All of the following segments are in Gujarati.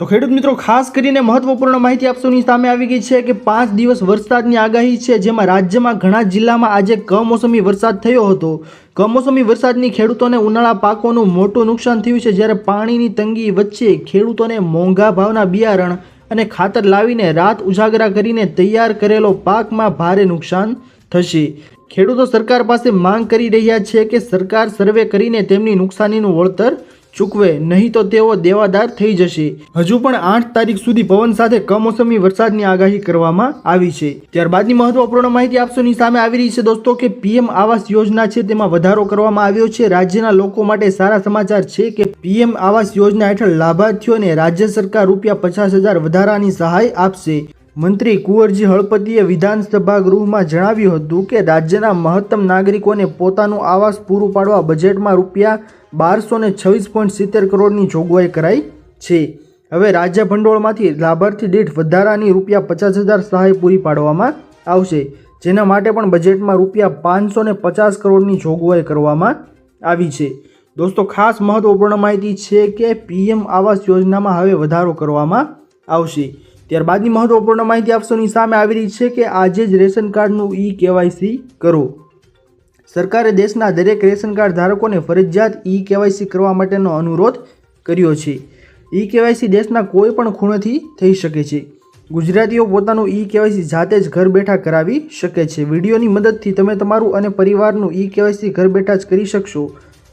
તો ખેડૂત મિત્રો, ખાસ કરીને મહત્વપૂર્ણ માહિતી આપશોની સામે આવી ગઈ છે કે પાંચ દિવસ વરસાદની આગાહી છે, જેમાં રાજ્યમાં ઘણા જિલ્લામાં આજે કમોસમી વરસાદ થયો હતો. કમોસમી વરસાદની ખેડૂતોને ઉનાળા પાકોનું મોટું નુકસાન થયું છે, જ્યારે પાણીની તંગી વચ્ચે ખેડૂતોને મોંઘા ભાવના બિયારણ અને ખાતર લાવીને રાત ઉજાગરા કરીને તૈયાર કરેલો પાકમાં ભારે નુકસાન થશે. ખેડૂતો સરકાર પાસે માંગ કરી રહ્યા છે કે સરકાર સર્વે કરીને તેમની નુકસાનીનું વળતર ચૂકવે, નહીં તો તેઓ દેવાદાર થઈ જશે. હજુ પણ આઠ તારીખ સુધી પવન સાથે કમોસમી વરસાદની આગાહી કરવામાં આવી છે. ત્યારબાદની મહત્વપૂર્ણ માહિતી આપશોની સામે આવી રહી છે દોસ્તો કે પીએમ આવાસ યોજના છે તેમાં વધારો કરવામાં આવ્યો છે. રાજ્યના લોકો માટે સારા સમાચાર છે કે પીએમ આવાસ યોજના હેઠળ લાભાર્થીઓને રાજ્ય સરકાર રૂપિયા પચાસ હજાર વધારાની સહાય આપશે. મંત્રી કુંવરજી હળપતિએ વિધાનસભા ગૃહમાં જણાવ્યું હતું કે રાજ્યના મહત્તમ નાગરિકોને પોતાનું આવાસ પૂરું પાડવા બજેટમાં રૂપિયા બારસો ને છવ્વીસ પોઈન્ટ સિત્તેર કરોડની જોગવાઈ કરાઈ છે. હવે રાજ્ય ભંડોળમાંથી લાભાર્થી દીઠ વધારાની રૂપિયા પચાસ હજાર સહાય પૂરી પાડવામાં આવશે, જેના માટે પણ બજેટમાં રૂપિયા પાંચસો ને પચાસ કરોડની જોગવાઈ કરવામાં આવી છે. દોસ્તો, ખાસ મહત્વપૂર્ણ માહિતી છે કે પીએમ આવાસ યોજનામાં હવે વધારો કરવામાં આવશે. ત્યારબાદની મહત્વપૂર્ણ માહિતી આપશોની સામે આવી રહી છે કે આજે જ રેશન કાર્ડનું ઈ કેવાયસી કરો. સરકારે દેશના દરેક રેશન કાર્ડ ધારકોને ફરજિયાત ઈ કેવાયસી કરવા માટેનો અનુરોધ કર્યો છે. ઈ કેવાયસી દેશના કોઈ પણ ખૂણેથી થઈ શકે છે. ગુજરાતીઓ પોતાનું ઈ કેવાયસી જાતે જ ઘર બેઠા કરાવી શકે છે. વિડીયોની મદદથી તમે તમારું અને પરિવારનું ઈ કેવાયસી ઘર બેઠા જ કરી શકશો.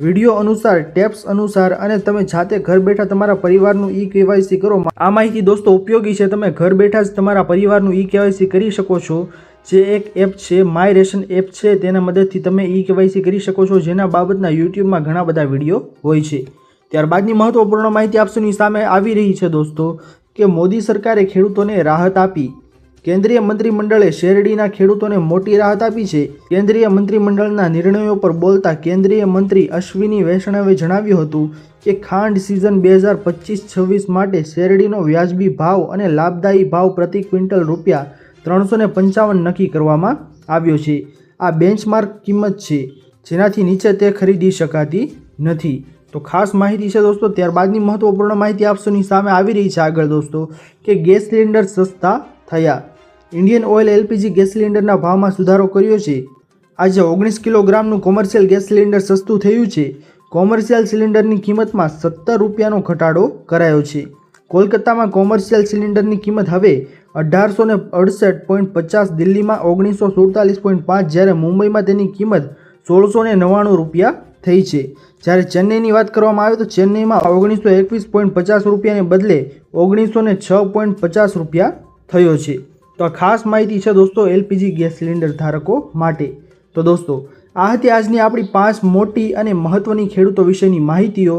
વીડિયો અનુસાર, ટેપ્સ અનુસાર અને તમે જાતે ઘર બેઠા તમારા પરિવારનું ઈ કેવાયસી કરો. આ માહિતી દોસ્તો ઉપયોગી છે. તમે ઘર બેઠા જ તમારા પરિવારનું ઈ કેવાયસી કરી શકો છો. જે એક એપ છે માય રેશન એપ છે, તેના મદદથી તમે ઈ કેવાયસી કરી શકો છો, જેના બાબતના યુટ્યુબમાં ઘણા બધા વીડિયો હોય છે. ત્યારબાદની મહત્વપૂર્ણ માહિતી આપશોની સામે આવી રહી છે, દોસ્તો, કે મોદી સરકારે ખેડૂતોને રાહત આપી. કેન્દ્રીય મંત્રીમંડળે શેરડીના ખેડૂતોને મોટી રાહત આપી છે. કેન્દ્રીય મંત્રીમંડળના નિર્ણયો પર બોલતા કેન્દ્રીય મંત્રી અશ્વિની વૈષ્ણવે જણાવ્યું હતું કે ખાંડ સિઝન બે હજાર પચીસ છવ્વીસ માટે શેરડીનો વ્યાજબી ભાવ અને લાભદાયી ભાવ પ્રતિ ક્વિન્ટલ રૂપિયા ત્રણસો ને પંચાવન નક્કી કરવામાં આવ્યો છે. આ બેન્ચમાર્ક કિંમત છે. જેનાથી નીચે તે ખરીદી શકાતી નથી. તો ખાસ માહિતી છે દોસ્તો, ત્યારબાદની મહત્વપૂર્ણ માહિતી આપશોની સામે આવી રહી છે આગળ દોસ્તો, કે ગેસ સિલિન્ડર સસ્તા થયા. ઇન્ડિયન ઓઇલ એલપીજી ગેસ સિલિન્ડરના ભાવમાં સુધારો કર્યો છે. આજે ઓગણીસ કિલોગ્રામનું કોમર્શિયલ ગેસ સિલિન્ડર સસ્તું થયું છે. કોમર્શિયલ સિલિન્ડરની કિંમતમાં સત્તર રૂપિયાનો ઘટાડો કરાયો છે. કોલકાતામાં કોમર્શિયલ સિલિન્ડરની કિંમત હવે અઢારસો ને અડસઠ પોઈન્ટ પચાસ, દિલ્હીમાં ઓગણીસો સુડતાલીસ પોઈન્ટ પાંચ, જ્યારે મુંબઈમાં તેની કિંમત સોળસો ને નવ્વાણું રૂપિયા થઈ છે. જ્યારે ચેન્નઈની વાત કરવામાં આવે તો ચેન્નઈમાં ઓગણીસો એકવીસ પોઈન્ટ પચાસ રૂપિયાને બદલે ઓગણીસો ને છ પોઈન્ટ પચાસ રૂપિયા થયો છે. તો આ ખાસ માહિતી છે દોસ્તો એલપીજી ગેસ સિલિન્ડર ધારકો માટે. તો દોસ્તો, આ હતી આજની આપણી પાંચ મોટી અને મહત્ત્વની ખેડૂતો વિશેની માહિતીઓ.